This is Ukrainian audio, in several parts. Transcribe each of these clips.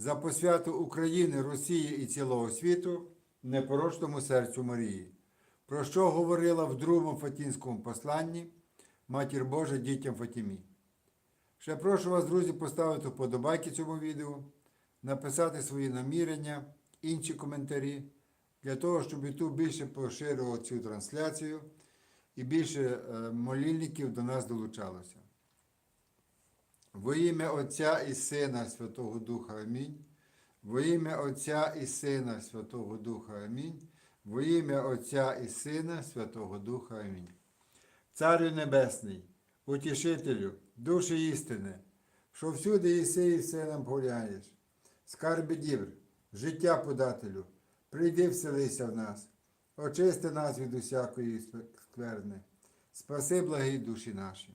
за посвяту України, Росії і цілого світу, непорочному серцю Марії, про що говорила в другому Фатінському посланні Матір Божа дітям Фатімі. Ще прошу вас, друзі, поставити вподобайки цьому відео, написати свої намірення, інші коментарі, для того, щоб YouTube більше поширював цю трансляцію і більше е, молільників до нас долучалося. Во ім'я Отця і Сина Святого Духа Амінь. Во ім'я Отця і Сина Святого Духа Амінь. Во ім'я Отця і Сина Святого Духа Амінь. Царю Небесний, утішителю, душі істини, що всюди єси і все нам погляєш, скарби дівр, життя подателю, прийди вселися в нас, очисти нас від усякої скверни, спаси благі душі наші.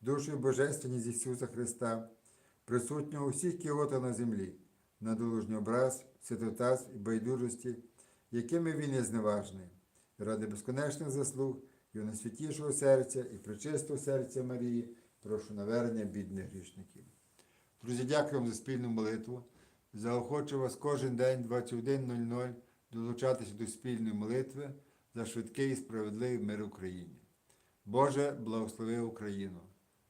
душу божественність Ісуса Христа, присутнього у всіх кіотах на землі, на долужній образ, святотаз і байдужості, якими він є зневажний, ради безконечних заслуг і найсвятішого серця і причистого серця Марії, прошу навернення бідних грішників. Друзі, дякую вам за спільну молитву. Заохочу вас кожен день 21.00 долучатися до спільної молитви за швидкий і справедливий мир Україні. Боже, благослови Україну!